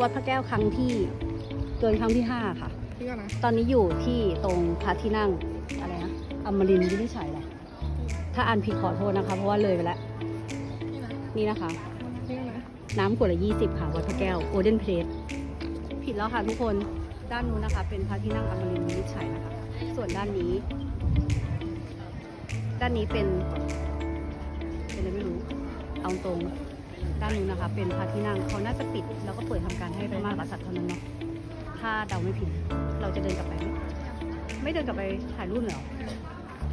วัดพระแก้วครั้งที่เกินครั้งที่ห้าค่ะพี่ก็นะตอนนี้อยู่ที่ตรงพระที่นั่งอะไรนะอมรินทร์วินิจฉัยแหละถ้าอ่านผิดขอโทษนะคะ เพราะว่าเลยไปแล้วพี่นะนี่นะคะพี่ก็นะน้ำขวดละยี่สิบค่ะ วัดพระแก้วโกลเด้นเพลทผิดแล้วค่ะทุกคนด้านนู้นนะคะ เป็นพระที่นั่งอมรินทร์วินิจฉัยนะคะ ส่วนด้านนี้ ด้านนี้เป็น เป็นอะไรไม่รู้ เอาตรง ด้านนู้นนะคะ เป็นพระที่นั่งเขาน่าจะปิด แล้วก็เปิดทำการให้พระมหากษัตริย์เท่านั้นเนาะถ้าเดาไม่ผิด เราจะเดินกลับไปไมไม่เดินกลับไปถ่ายรูปเหรอ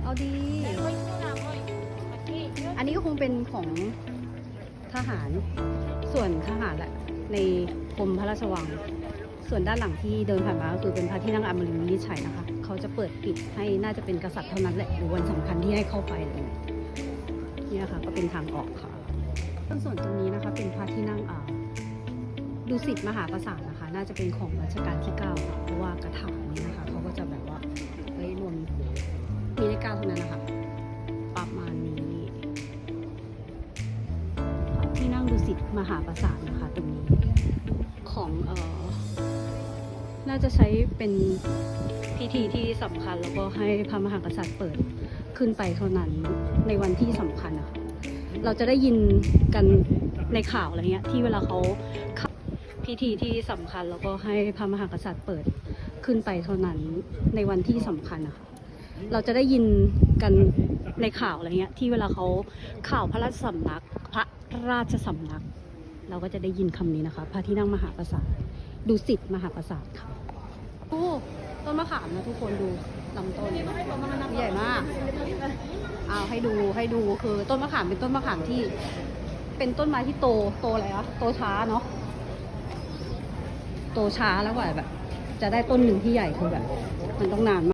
เอาดี อันนี้ก็คงเป็นของทหารส่วนทหารแหละในกรมพระราชวัง ส่วนด้านหลังที่เดินผ่านมาก็คือเป็นพระที่นั่งอมรินทร์วินิจฉัยนะคะ เขาจะเปิดปิดให้น่าจะเป็นกษัตริย์เท่านั้นแหละหรือวันสำคัญที่ให้เข้าไปอะไรอย่างเงี้ยนี่นะคะก็เป็นทางออกค่ะ ส่วนตรงนี้นะคะเป็นพระที่นั่งอ่าดุสิตมหาปราสาทนะคะ น่าจะเป็นของรัชกาลที่เก้าค่ะเพราะว่ากระถางนี้นะคะเขาก็จะแบบว่าไว้ยรวมมีเลขเก้าเท่านั้นนะคะประมาณนี้ที่นั่งดุสิตมหาปราสาทนะคะ ตรงนี้ของเอ่อน่าจะใช้เป็นพิธีที่สำคัญแล้วก็ให้พระมหากษัตริย์เปิดขึ้นไปเท่านั้นในวันที่สำคัญนะคะ เราจะได้ยินกันในข่าวอะไรเงี้ยที่เวลาเขาข้าพิธีที่สำคัญแล้วก็ให้พระมหากษัตริย์เปิดขึ้นไปเท่านั้นในวันที่สำคัญนะคะเราจะได้ยินกันในข่าวอะไรเงี้ยที่เวลาเขาข่าวพระราชสำนัก พระราชสำนัก เราก็จะได้ยินคำนี้นะคะ พระที่นั่งมหาปราสาทดูสิตมหาปราสาทค่ะโอ้ ต้นมะขามนะทุกคนดูลำต้นใหญ่มากเอาให้ดูให้ดูคือต้นมะขามเป็นต้นมะขามที่ เป็นต้นไม้ที่โตโตอะไรวะโตช้าเนาะโตช้าแล้วกว่าแบบ จะได้ต้นหนึ่งที่ใหญ่คือแบบ มันต้องนานมาก